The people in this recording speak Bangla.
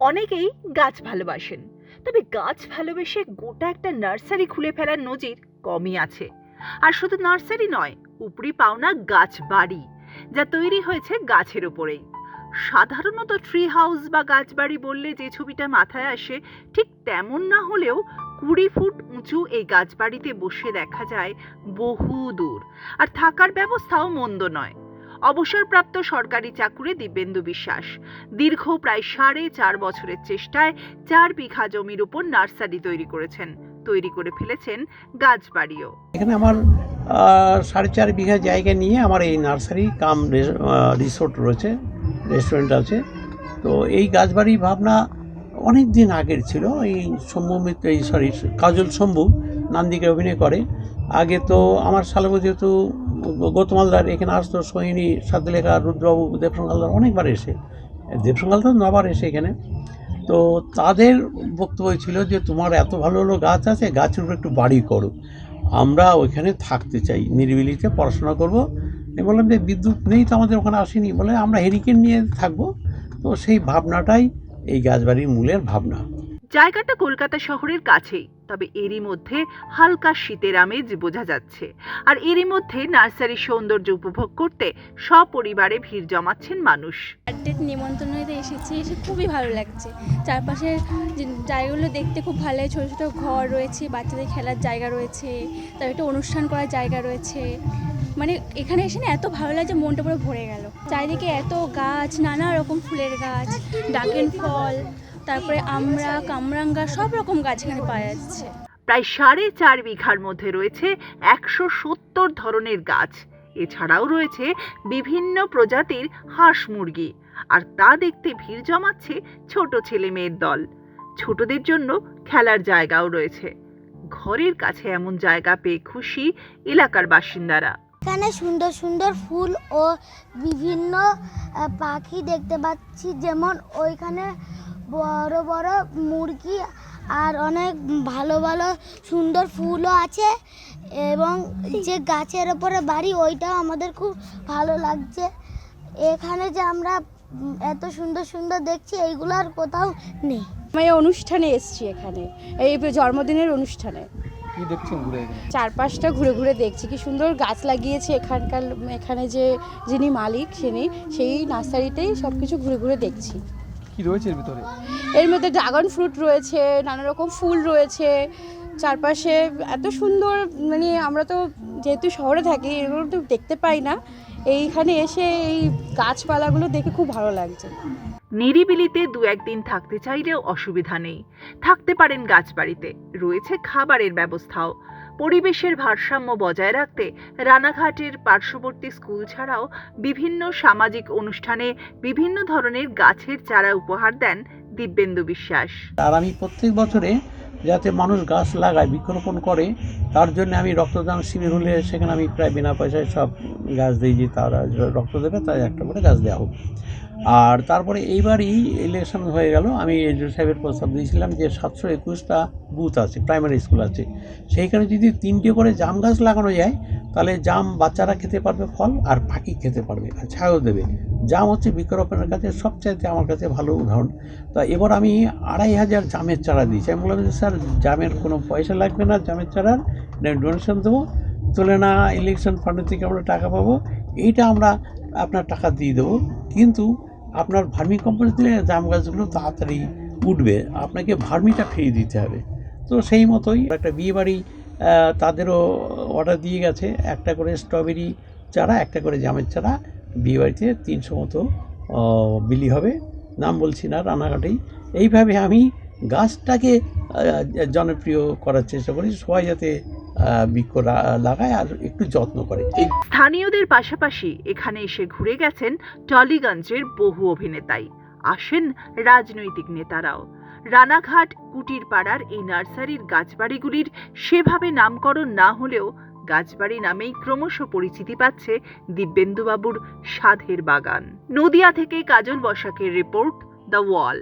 অনেকেই গাছ ভালোবাসেন। তবে গাছ ভালোবেসে গোটা একটা নার্সারি খুলে ফেলার নজির কমই আছে। আর শুধু নার্সারি নয়, উপরি পাওনা গাছ বাড়ি, যা তৈরি হয়েছে গাছের ওপরেই সাধারণত ট্রি হাউস বা গাছ বাড়ি বললে যে ছবিটা মাথায় আসে, ঠিক তেমন না হলেও কুড়ি ফুট উঁচু এই গাছ বাড়িতে বসে দেখা যায় বহু দূর। আর থাকার ব্যবস্থাও মন্দ নয়। অবসরপ্রাপ্ত সরকারি চাকুরে দিব্যেন্দু বিশ্বাস। দীর্ঘ প্রায় সাড়ে চার বছরের চেষ্টায় চার বিঘা জমির উপর নার্সারি তৈরি করেছেন। তৈরি করে ফেলেছেন গাছবাড়িও। এখানে আমার সাড়ে চার বিঘা জায়গা নিয়ে আমার এই নার্সারি কাম রিসোর্ট রয়েছে, রেস্টুরেন্ট আছে। তো এই গাছবাড়ি ভাবনা অনেক দিন আগের ছিল। এই শম্ভু মিত্র, এই, সরি, কাজল শম্ভু, নান্দিকে অভিনয় করে। আগে তো আমার শালব যেহেতু গৌতম হালদার, এখানে আসতো সোহিনী সাদলেখা রুদ্রবাবু দেবসং হালদার, অনেকবার এসে দেবসং হালদার নবার এসে এখানে। তো তাদের বক্তব্য ছিল যে, তোমার এত ভালো ভালো গাছ আছে, গাছের উপর একটু বাড়ি করো। আমরা ওইখানে থাকতে চাই, নিরিবিলিতে পড়াশোনা করব। আমি বললাম যে, বিদ্যুৎ নেই তো আমাদের ওখানে আসেনি। বলে, আমরা হেরিকেন নিয়ে থাকব। তো সেই ভাবনাটাই এই গাছবাড়ির মূলের ভাবনা। জায়গাটা কলকাতা শহরের কাছেই। তবে এরই মধ্যে হালকা শীতের আমেজ বোঝা যাচ্ছে। আর এরই মধ্যে নার্সারির সৌন্দর্য উপভোগ করতে সপরিবারে ভিড় জমাচ্ছেন মানুষ। নিমন্ত্রণে এসেছি, এসে খুবই ভালো লাগছে। চারপাশের জায়গাগুলো দেখতে খুব ভালো লাগে, ছোটো ছোটো ঘর রয়েছে, বাচ্চাদের খেলার জায়গা রয়েছে তার একটা অনুষ্ঠান করার জায়গা রয়েছে। মানে এখানে এসে না এত ভালো লাগছে, মনটা পুরো ভরে গেল। চারিদিকে এত গাছ, নানা রকম ফুলের গাছ, ডাকেন ফল তারপরে আমরা কামরাঙ্গা সব রকম গাছ এখানে পাওয়া যাচ্ছে। প্রায় সাড়ে চার বিঘার মধ্যে রয়েছে একশো সত্তর ধরনের গাছ। এছাড়াও রয়েছে বিভিন্ন প্রজাতির হাঁস মুরগি। আর তা দেখতে ভিড় জমাচ্ছে ছোট ছেলে মেয়ের দল। ছোটদের জন্য খেলার জায়গাও রয়েছে। ঘরের কাছে এমন জায়গা পেয়ে খুশি এলাকার বাসিন্দারা। এখানে সুন্দর সুন্দর ফুল ও বিভিন্ন পাখি দেখতে পাচ্ছি। যেমন ওইখানে বড় বড় মুরগি আর অনেক ভালো ভালো সুন্দর ফুলও আছে এবং যে গাছের ওপরে বাড়ি ওইটাও আমাদের খুব ভালো লাগছে। এখানে যে আমরা এত সুন্দর সুন্দর দেখছি এইগুলো আর কোথাও নেই। আমি অনুষ্ঠানে এসেছি এখানে এই জন্মদিনের অনুষ্ঠানে। কি দেখছেন ঘুরে চারপাশটা ঘুরে ঘুরে দেখছি কি সুন্দর গাছ লাগিয়েছে এখানকার এখানে যে যিনি মালিক যিনি সেই নার্সারিতেই সব কিছু ঘুরে ঘুরে দেখছি। কি রয়েছে এর ভিতরে? এর মধ্যে ড্রাগন ফ্রুট রয়েছে নানা রকম ফুল রয়েছে চারপাশে এত সুন্দর মানে আমরা তো যেহেতু শহরে থাকি এগুলো তো দেখতে পাই না। এইখানে এসে এই গাছপালাগুলো দেখে খুব ভালো লাগছে। নিরিবিলিতে দু একদিন থাকতে চাইলেও অসুবিধা নেই। থাকতে পারেন গাছবাড়িতে রয়েছে খাবারের ব্যবস্থাও। পরিবেশের ভারসাম্য বজায় রাখতে রানাঘাটের পার্শ্ববর্তী স্কুল ছাড়াও বিভিন্ন সামাজিক অনুষ্ঠানে বিভিন্ন ধরনের গাছের চারা উপহার দেন দিব্যেন্দু বিশ্বাস। আর আমি প্রত্যেক বছরে যাতে মানুষ গাছ লাগায়, বৃক্ষরোপণ করে, তার জন্য আমি রক্তদান শিবির হলে সেখানে আমি প্রায় বিনা পয়সায় সব গাছ দিই যে তারা রক্ত দেবে, তাই একটা করে গাছ দেওয়া হোক। আর তারপরে এইবারই ইলেকশন হয়ে গেল। আমি এজুর সাহেবের প্রস্তাব দিয়েছিলাম যে সাতশো একুশটা বুথ আছে প্রাইমারি স্কুল আছে। সেইখানে যদি তিনটে করে জাম গাছ লাগানো যায়, তাহলে জাম বাচ্চারা খেতে পারবে ফল আর পাখি খেতে পারবে আর ছায়াও দেবে। জাম হচ্ছে বৃক্ষরোপণের কাছে সবচাইতে আমার কাছে ভালো উদাহরণ। তা এবার আমি আড়াই হাজার জামের চারা দিয়েছি। আমি বললাম যে, স্যার, জামের কোনো পয়সা লাগবে না জামের চারার? ডোনেশন দেবো। তুলে না ইলেকশন ফান্ড থেকে আমরা টাকা পাবো। এইটা আমরা আপনার টাকা দিয়ে দেবো। কিন্তু আপনার ভার্মি কম্পোস্ট দিলে জাম গাছগুলো তাড়াতাড়ি উঠবে, আপনাকে ভার্মিটা ফিরিয়ে দিতে হবে। তো সেই মতোই একটা বিয়েবাড়ি তাদেরও অর্ডার দিয়ে গেছে, একটা করে স্ট্রবেরি চারা, একটা করে জামের চারা। বিয়েবাড়িতে তিনশো মতো বিলি হবে। নাম বলছি না রানাঘাটেই এইভাবে আমি গাছটাকে জনপ্রিয় করার চেষ্টা করি। সবাই যাতে বৃক্ষ লাগায় আর একটু যত্ন করে। স্থানীয়দের পাশাপাশি এখানে এসে ঘুরে গেছেন টলিগঞ্জের বহু অভিনেতাই। আসেন রাজনৈতিক নেতারাও। রানাঘাট কুটির পাড়ার এই নার্সারির গাছবাড়িগুলির সেভাবে নামকরণ না হলেও গাছবাড়ি নামেই ক্রমশ পরিচিতি পাচ্ছে দিব্যেন্দুবাবুর সাধের বাগান। নদিয়া থেকে কাজল বসাকের রিপোর্ট, দ্য ওয়াল।